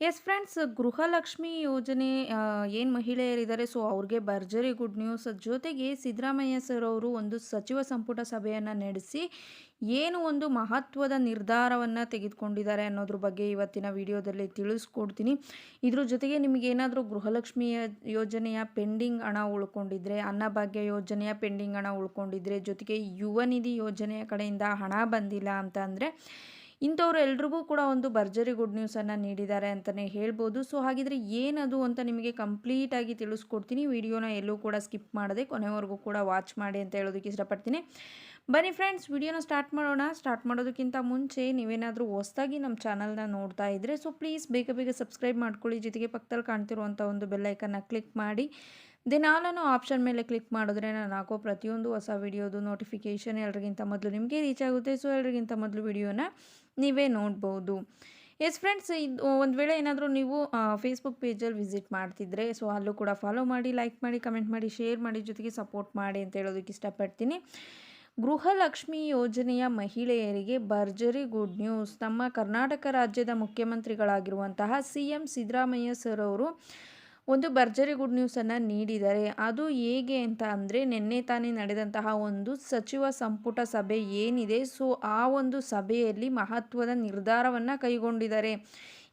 S friends Gruhalakshmi ಯೋಜನೆ ಏನು ಮಹಿಳೆಯರಿದ್ದಾರೆ so ಅವ್ರಿಗೆ ಭರ್ಜರಿ ಗುಡ್ ನ್ಯೂಸ್ ಜೊತೆಗೆ ಸಿದ್ದರಾಮಯ್ಯ ಸರ್ ಅವರು ಒಂದು ಸಚಿವ ಸಂಪುಟ ಸಭೆಯನ್ನು ನಡೆಸಿ ಏನು ಒಂದು ಮಹತ್ವದ ನಿರ್ಧಾರವನ್ನು ತೆಗೆದುಕೊಂಡಿದ್ದಾರೆ ಅನ್ನೋದ್ರ ಬಗ್ಗೆ ಇವತ್ತಿನ ವಿಡಿಯೋದಲ್ಲಿ ತಿಳಿಸ್ಕೊಡ್ತೀನಿ. ಇದ್ರ ಜೊತೆಗೆ ನಿಮಗೇನಾದರೂ ಗೃಹಲಕ್ಷ್ಮಿ ಯೋಜನೆಯ ಪೆಂಡಿಂಗ್ ಹಣ ಉಳ್ಕೊಂಡಿದ್ರೆ, ಅನ್ನಭಾಗ್ಯ ಯೋಜನೆಯ ಪೆಂಡಿಂಗ್ ಹಣ ಉಳ್ಕೊಂಡಿದ್ರೆ, ಜೊತೆಗೆ ಯುವ ನಿಧಿ ಯೋಜನೆಯ ಕಡೆಯಿಂದ ಹಣ ಬಂದಿಲ್ಲ ಅಂತ ಅಂದರೆ ಇಂಥವ್ರು ಎಲ್ರಿಗೂ ಕೂಡ ಒಂದು ಭರ್ಜರಿ ಗುಡ್ ನ್ಯೂಸನ್ನು ನೀಡಿದ್ದಾರೆ ಅಂತಲೇ ಹೇಳ್ಬೋದು. ಸೊ, ಹಾಗಿದ್ರೆ ಏನದು ಅಂತ ನಿಮಗೆ ಕಂಪ್ಲೀಟಾಗಿ ತಿಳಿಸ್ಕೊಡ್ತೀನಿ. ವಿಡಿಯೋನ ಎಲ್ಲೂ ಕೂಡ ಸ್ಕಿಪ್ ಮಾಡದೆ ಕೊನೆವರೆಗೂ ಕೂಡ ವಾಚ್ ಮಾಡಿ ಅಂತ ಹೇಳೋದಕ್ಕೆ ಇಷ್ಟಪಡ್ತೀನಿ. ಬನ್ನಿ ಫ್ರೆಂಡ್ಸ್, ವಿಡಿಯೋನ ಸ್ಟಾರ್ಟ್ ಮಾಡೋಣ. ಸ್ಟಾರ್ಟ್ ಮಾಡೋದಕ್ಕಿಂತ ಮುಂಚೆ ನೀವೇನಾದರೂ ಹೊಸ್ದಾಗಿ ನಮ್ಮ ಚಾನಲ್ನ ನೋಡ್ತಾ ಇದ್ದರೆ ಸೊ, ಪ್ಲೀಸ್ ಬೇಗ ಬೇಗ ಸಬ್ಸ್ಕ್ರೈಬ್ ಮಾಡ್ಕೊಳ್ಳಿ. ಜೊತೆಗೆ ಪಕ್ಕದಲ್ಲಿ ಕಾಣ್ತಿರುವಂಥ ಒಂದು ಬೆಲ್ಲೈಕನ್ನ ಕ್ಲಿಕ್ ಮಾಡಿ. ದೆನ್ ಆಲನ್ನು ಆಪ್ಷನ್ ಮೇಲೆ ಕ್ಲಿಕ್ ಮಾಡಿದ್ರೆ ನಾನು ಹಾಕೋ ಪ್ರತಿಯೊಂದು ಹೊಸ ವಿಡಿಯೋದು ನೋಟಿಫಿಕೇಷನ್ ಎಲ್ರಿಗಿಂತ ಮೊದಲು ನಿಮಗೆ ರೀಚ್ ಆಗುತ್ತೆ. ಸೊ, ಎಲ್ರಿಗಿಂತ ಮೊದಲು ವಿಡಿಯೋನ ನೀವೇ ನೋಡ್ಬೋದು. ಎಸ್ ಫ್ರೆಂಡ್ಸ್ ಇದು ಒಂದು ವೇಳೆ ಏನಾದರೂ ನೀವು ಫೇಸ್ಬುಕ್ ಪೇಜಲ್ಲಿ ವಿಸಿಟ್ ಮಾಡ್ತಿದ್ರೆ, ಸೊ, ಅಲ್ಲೂ ಕೂಡ ಫಾಲೋ ಮಾಡಿ ಲೈಕ್ ಮಾಡಿ ಕಮೆಂಟ್ ಮಾಡಿ ಶೇರ್ ಮಾಡಿ, ಜೊತೆಗೆ ಸಪೋರ್ಟ್ ಮಾಡಿ ಅಂತ ಹೇಳೋದಕ್ಕೆ ಇಷ್ಟಪಡ್ತೀನಿ. ಗೃಹಲಕ್ಷ್ಮಿ ಯೋಜನೆಯ ಮಹಿಳೆಯರಿಗೆ ಭರ್ಜರಿ ಗುಡ್ ನ್ಯೂಸ್ ನಮ್ಮ ಕರ್ನಾಟಕ ರಾಜ್ಯದ ಮುಖ್ಯಮಂತ್ರಿಗಳಾಗಿರುವಂತಹ ಸಿ ಎಂ ಸಿದ್ದರಾಮಯ್ಯ ಸರ್ ಅವರು ಒಂದು ಭರ್ಜರಿ ಗುಡ್ ನ್ಯೂಸನ್ನು ನೀಡಿದ್ದಾರೆ ಅದು ಹೇಗೆ ಅಂತ ಅಂದರೆ ನಿನ್ನೆ ತಾನೇ ನಡೆದಂತಹ ಒಂದು ಸಚಿವ ಸಂಪುಟ ಸಭೆ ಏನಿದೆ, ಸೊ ಆ ಒಂದು ಸಭೆಯಲ್ಲಿ ಮಹತ್ವದ ನಿರ್ಧಾರವನ್ನು ಕೈಗೊಂಡಿದ್ದಾರೆ.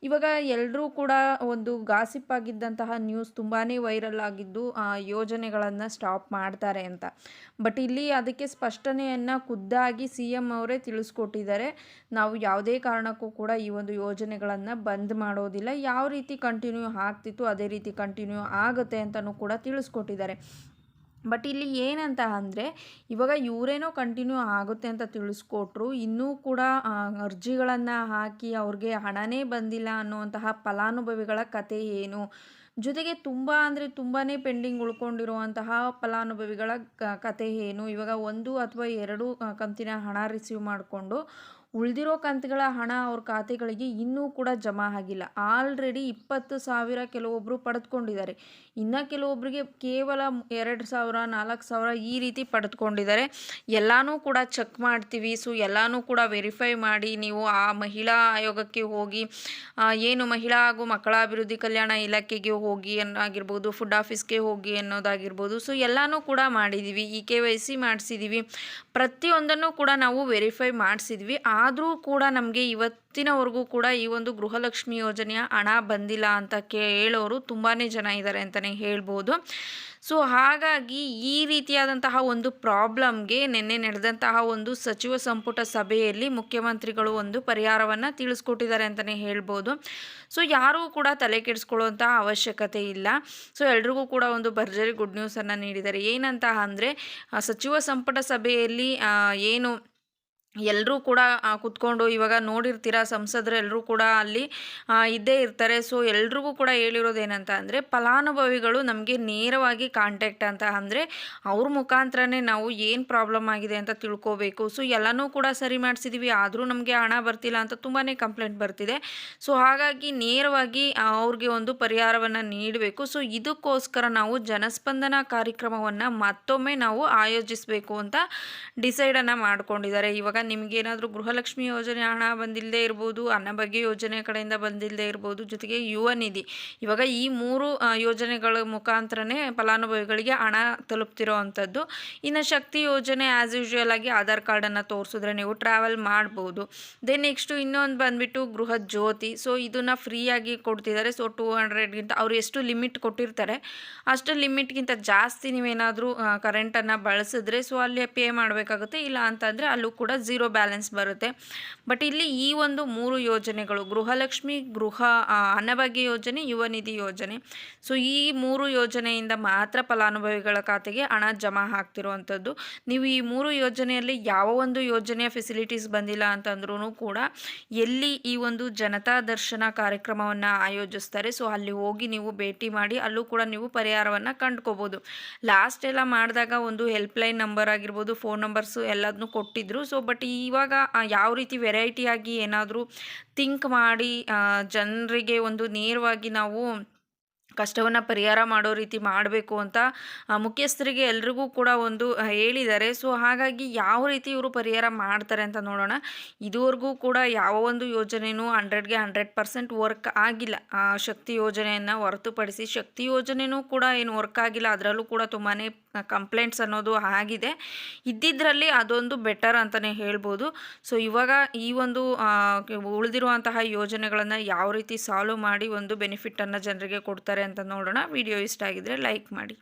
ಇವಾಗ ಎಲ್ಲರೂ ಕೂಡ ಒಂದು ಗಾಸಿಪ್ ಆಗಿದ್ದಂತಹ ನ್ಯೂಸ್ ತುಂಬಾ ವೈರಲ್ ಆಗಿದ್ದು ಯೋಜನೆಗಳನ್ನು ಸ್ಟಾಪ್ ಮಾಡ್ತಾರೆ ಅಂತ. ಬಟ್ ಇಲ್ಲಿ ಅದಕ್ಕೆ ಸ್ಪಷ್ಟನೆಯನ್ನು ಖುದ್ದಾಗಿ ಸಿ ಎಂ ಅವರೇ ತಿಳಿಸ್ಕೊಟ್ಟಿದ್ದಾರೆ. ನಾವು ಯಾವುದೇ ಕಾರಣಕ್ಕೂ ಕೂಡ ಈ ಒಂದು ಯೋಜನೆಗಳನ್ನು ಬಂದ್ ಮಾಡೋದಿಲ್ಲ. ಯಾವ ರೀತಿ ಕಂಟಿನ್ಯೂ ಆಗ್ತಿತ್ತು, ಅದೇ ರೀತಿ ಕಂಟಿನ್ಯೂ ಆಗುತ್ತೆ ಅಂತಲೂ ಕೂಡ ತಿಳಿಸ್ಕೊಟ್ಟಿದ್ದಾರೆ. ಬಟ್ ಇಲ್ಲಿ ಏನಂತ ಅಂದರೆ ಇವಾಗ ಇವರೇನೋ ಕಂಟಿನ್ಯೂ ಆಗುತ್ತೆ ಅಂತ ತಿಳಿಸ್ಕೊಟ್ರು, ಇನ್ನೂ ಕೂಡ ಅರ್ಜಿಗಳನ್ನು ಹಾಕಿ ಅವ್ರಿಗೆ ಹಣನೇ ಬಂದಿಲ್ಲ ಅನ್ನುವಂತಹ ಫಲಾನುಭವಿಗಳ ಕತೆ ಏನು? ಜೊತೆಗೆ ತುಂಬ ಅಂದರೆ ತುಂಬಾ ಪೆಂಡಿಂಗ್ ಉಳ್ಕೊಂಡಿರುವಂತಹ ಫಲಾನುಭವಿಗಳ ಕತೆ ಏನು? ಇವಾಗ ಒಂದು ಅಥವಾ ಎರಡು ಕಂತಿನ ಹಣ ರಿಸೀವ್ ಮಾಡಿಕೊಂಡು ಉಳಿದಿರೋ ಕಂತುಗಳ ಹಣ ಅವ್ರ ಖಾತೆಗಳಿಗೆ ಇನ್ನೂ ಕೂಡ ಜಮಾ ಆಗಿಲ್ಲ. ಆಲ್ರೆಡಿ ಇಪ್ಪತ್ತು ಸಾವಿರ ಕೆಲವೊಬ್ಬರು ಪಡೆದುಕೊಂಡಿದ್ದಾರೆ. ಇನ್ನು ಕೆಲವೊಬ್ಬರಿಗೆ ಕೇವಲ ಎರಡು ಸಾವಿರ, ನಾಲ್ಕು ಸಾವಿರ ಈ ರೀತಿ ಪಡೆದುಕೊಂಡಿದ್ದಾರೆ. ಎಲ್ಲನೂ ಕೂಡ ಚೆಕ್ ಮಾಡ್ತೀವಿ. ಸೊ, ಎಲ್ಲನೂ ಕೂಡ ವೆರಿಫೈ ಮಾಡಿ ನೀವು ಆ ಮಹಿಳಾ ಆಯೋಗಕ್ಕೆ ಹೋಗಿ ಏನು ಮಹಿಳಾ ಹಾಗೂ ಮಕ್ಕಳ ಅಭಿವೃದ್ಧಿ ಕಲ್ಯಾಣ ಇಲಾಖೆಗೆ ಹೋಗಿ ಅನ್ನೋದಾಗಿರ್ಬೋದು ಫುಡ್ ಆಫೀಸ್ಗೆ ಹೋಗಿ ಅನ್ನೋದಾಗಿರ್ಬೋದು, ಸೊ, ಎಲ್ಲನೂ ಕೂಡ ಮಾಡಿದ್ದೀವಿ ಇ ಕೆ ವೈ ಸಿ ಮಾಡಿಸಿದ್ದೀವಿ ಪ್ರತಿಯೊಂದನ್ನು ಕೂಡ ನಾವು ವೆರಿಫೈ ಮಾಡಿಸಿದ್ವಿ. ಆದರೂ ಕೂಡ ನಮಗೆ ಇವತ್ತಿನವರೆಗೂ ಕೂಡ ಈ ಒಂದು ಗೃಹಲಕ್ಷ್ಮಿ ಯೋಜನೆಯ ಹಣ ಬಂದಿಲ್ಲ ಅಂತ ಕೇಳೋರು ತುಂಬಾ ಜನ ಇದ್ದಾರೆ ಅಂತಲೇ ಹೇಳ್ಬೋದು. ಸೊ ಹಾಗಾಗಿ ಈ ರೀತಿಯಾದಂತಹ ಒಂದು ಪ್ರಾಬ್ಲಮ್ಗೆ ನಿನ್ನೆ ನಡೆದಂತಹ ಒಂದು ಸಚಿವ ಸಂಪುಟ ಸಭೆಯಲ್ಲಿ ಮುಖ್ಯಮಂತ್ರಿಗಳು ಒಂದು ಪರಿಹಾರವನ್ನು ತಿಳಿಸ್ಕೊಟ್ಟಿದ್ದಾರೆ ಅಂತಲೇ ಹೇಳ್ಬೋದು. ಸೊ ಯಾರೂ ಕೂಡ ತಲೆ ಕೆಡಿಸ್ಕೊಳ್ಳುವಂತಹ ಅವಶ್ಯಕತೆ ಇಲ್ಲ. ಸೊ ಎಲ್ರಿಗೂ ಕೂಡ ಒಂದು ಭರ್ಜರಿ ಗುಡ್ ನ್ಯೂಸನ್ನು ನೀಡಿದ್ದಾರೆ. ಏನಂತ ಅಂದರೆ ಸಚಿವ ಸಂಪುಟ ಸಭೆಯಲ್ಲಿ ಏನು ಎಲ್ಲರೂ ಕೂಡ ಕುತ್ಕೊಂಡು ಇವಾಗ ನೋಡಿರ್ತೀರ ಸಂಸದರು ಎಲ್ಲರೂ ಕೂಡ ಅಲ್ಲಿ ಇದ್ದೇ ಇರ್ತಾರೆ. ಸೊ, ಎಲ್ರಿಗೂ ಕೂಡ ಹೇಳಿರೋದೇನಂತ ಅಂದರೆ, ಫಲಾನುಭವಿಗಳು ನಮಗೆ ನೇರವಾಗಿ ಕಾಂಟ್ಯಾಕ್ಟ್ ಅಂತ ಅಂದರೆ, ಅವ್ರ ಮುಖಾಂತರನೇ ನಾವು ಏನು ಪ್ರಾಬ್ಲಮ್ ಆಗಿದೆ ಅಂತ ತಿಳ್ಕೋಬೇಕು. ಸೊ, ಎಲ್ಲನೂ ಕೂಡ ಸರಿ ಮಾಡಿಸಿದ್ದೀವಿ ಆದರೂ ನಮಗೆ ಹಣ ಬರ್ತಿಲ್ಲ ಅಂತ ತುಂಬಾ ಕಂಪ್ಲೇಂಟ್ ಬರ್ತಿದೆ. ಸೊ, ಹಾಗಾಗಿ ನೇರವಾಗಿ ಅವ್ರಿಗೆ ಒಂದು ಪರಿಹಾರವನ್ನು ನೀಡಬೇಕು. ಸೊ, ಇದಕ್ಕೋಸ್ಕರ ನಾವು ಜನಸ್ಪಂದನ ಕಾರ್ಯಕ್ರಮವನ್ನು ಮತ್ತೊಮ್ಮೆ ನಾವು ಆಯೋಜಿಸಬೇಕು ಅಂತ ಡಿಸೈಡನ್ನು ಮಾಡ್ಕೊಂಡಿದ್ದಾರೆ. ಇವಾಗ ನಿಮಗೇನಾದರೂ ಗೃಹಲಕ್ಷ್ಮಿ ಯೋಜನೆ ಹಣ ಬಂದಿಲ್ಲದೆ ಇರ್ಬೋದು ಅನ್ನಭಾಗ್ಯ ಯೋಜನೆ ಕಡೆಯಿಂದ ಬಂದಿಲ್ಲದೆ ಇರ್ಬೋದು, ಜೊತೆಗೆ ಯುವ ನಿಧಿ. ಇವಾಗ ಈ ಮೂರು ಯೋಜನೆಗಳ ಮುಖಾಂತರನೇ ಫಲಾನುಭವಿಗಳಿಗೆ ಹಣ ತಲುಪ್ತಿರೋ ಅಂಥದ್ದು. ಇನ್ನು ಶಕ್ತಿ ಯೋಜನೆ ಆ್ಯಸ್ ಯೂಶ್ವಲ್ ಆಗಿ ಆಧಾರ್ ಕಾರ್ಡನ್ನು ತೋರಿಸಿದ್ರೆ ನೀವು ಟ್ರಾವೆಲ್ ಮಾಡ್ಬೋದು. ದೆನ್ ನೆಕ್ಸ್ಟು ಇನ್ನೊಂದು ಬಂದುಬಿಟ್ಟು ಗೃಹ ಜ್ಯೋತಿ. ಸೊ ಇದನ್ನು ಫ್ರೀಯಾಗಿ ಕೊಡ್ತಿದ್ದಾರೆ. ಸೊ ಟೂ ಹಂಡ್ರೆಡ್ಗಿಂತ ಅವ್ರು ಎಷ್ಟು ಲಿಮಿಟ್ ಕೊಟ್ಟಿರ್ತಾರೆ, ಅಷ್ಟು ಲಿಮಿಟ್ಗಿಂತ ಜಾಸ್ತಿ ನೀವೇನಾದರೂ ಕರೆಂಟನ್ನು ಬಳಸಿದ್ರೆ ಸೊ ಅಲ್ಲಿ ಪೇ ಮಾಡಬೇಕಾಗುತ್ತೆ. ಇಲ್ಲ ಅಂತಂದರೆ ಅಲ್ಲೂ ಕೂಡ ಝೀರೋ ಬ್ಯಾಲೆನ್ಸ್ ಬರುತ್ತೆ. ಬಟ್ ಇಲ್ಲಿ ಈ ಒಂದು ಮೂರು ಯೋಜನೆಗಳು, ಗೃಹಲಕ್ಷ್ಮಿ, ಗೃಹ ಅನ್ನಭಾಗ್ಯ ಯೋಜನೆ, ಯುವ ನಿಧಿ ಯೋಜನೆ. ಸೊ ಈ ಮೂರು ಯೋಜನೆಯಿಂದ ಮಾತ್ರ ಫಲಾನುಭವಿಗಳ ಖಾತೆಗೆ ಹಣ ಜಮಾ ಆಗ್ತಿರುವಂಥದ್ದು. ನೀವು ಈ ಮೂರು ಯೋಜನೆಯಲ್ಲಿ ಯಾವ ಒಂದು ಯೋಜನೆಯ ಫೆಸಿಲಿಟೀಸ್ ಬಂದಿಲ್ಲ ಅಂತಂದ್ರೂ ಕೂಡ ಎಲ್ಲಿ ಈ ಒಂದು ಜನತಾ ದರ್ಶನ ಕಾರ್ಯಕ್ರಮವನ್ನು ಆಯೋಜಿಸ್ತಾರೆ ಸೊ ಅಲ್ಲಿ ಹೋಗಿ ನೀವು ಭೇಟಿ ಮಾಡಿ ಅಲ್ಲೂ ಕೂಡ ನೀವು ಪರಿಹಾರವನ್ನು ಕಂಡ್ಕೋಬೋದು. ಲಾಸ್ಟ್ ಎಲ್ಲ ಮಾಡಿದಾಗ ಒಂದು ಹೆಲ್ಪ್ಲೈನ್ ನಂಬರ್ ಆಗಿರ್ಬೋದು ಫೋನ್ ನಂಬರ್ಸು ಎಲ್ಲದನ್ನೂ ಕೊಟ್ಟಿದ್ರು. ಸೊ ಬಟ್ ಇವಾಗ ಯಾವ ರೀತಿ ವೆರೈಟಿಯಾಗಿ ಏನಾದರೂ ಥಿಂಕ್ ಮಾಡಿ ಜನರಿಗೆ ಒಂದು ನೇರವಾಗಿ ನಾವು ಕಷ್ಟವನ್ನು ಪರಿಹಾರ ಮಾಡೋ ರೀತಿ ಮಾಡಬೇಕು ಅಂತ ಮುಖ್ಯಸ್ಥರಿಗೆ ಎಲ್ರಿಗೂ ಕೂಡ ಒಂದು ಹೇಳಿದ್ದಾರೆ. ಸೊ ಹಾಗಾಗಿ ಯಾವ ರೀತಿ ಇವರು ಪರಿಹಾರ ಮಾಡ್ತಾರೆ ಅಂತ ನೋಡೋಣ. ಇದುವರೆಗೂ ಕೂಡ ಯಾವ ಒಂದು ಯೋಜನೆಯೂ ಹಂಡ್ರೆಡ್ಗೆ ಹಂಡ್ರೆಡ್ ಪರ್ಸೆಂಟ್ ವರ್ಕ್ ಆಗಿಲ್ಲ. ಶಕ್ತಿ ಯೋಜನೆಯನ್ನು ಹೊರತುಪಡಿಸಿ ಶಕ್ತಿ ಯೋಜನೆಯೂ ಕೂಡ ಏನು ವರ್ಕ್ ಆಗಿಲ್ಲ. ಅದರಲ್ಲೂ ಕೂಡ ತುಂಬಾ ಕಂಪ್ಲೇಂಟ್ಸ್ ಅನ್ನೋದು ಆಗಿದೆ. ಇದ್ದಿದ್ದರಲ್ಲಿ ಅದೊಂದು ಬೆಟರ್ ಅಂತಲೇ ಹೇಳ್ಬೋದು. ಸೊ ಇವಾಗ ಈ ಒಂದು ಉಳಿದಿರುವಂತಹ ಯೋಜನೆಗಳನ್ನು ಯಾವ ರೀತಿ ಸಾಲ್ವ್ ಮಾಡಿ ಒಂದು ಬೆನಿಫಿಟ್ಟನ್ನು ಜನರಿಗೆ ಕೊಡ್ತಾರೆ ಅಂತ ನೋಡೋಣ. ವಿಡಿಯೋ ಇಷ್ಟ ಆಗಿದ್ದರೆ ಲೈಕ್ ಮಾಡಿ.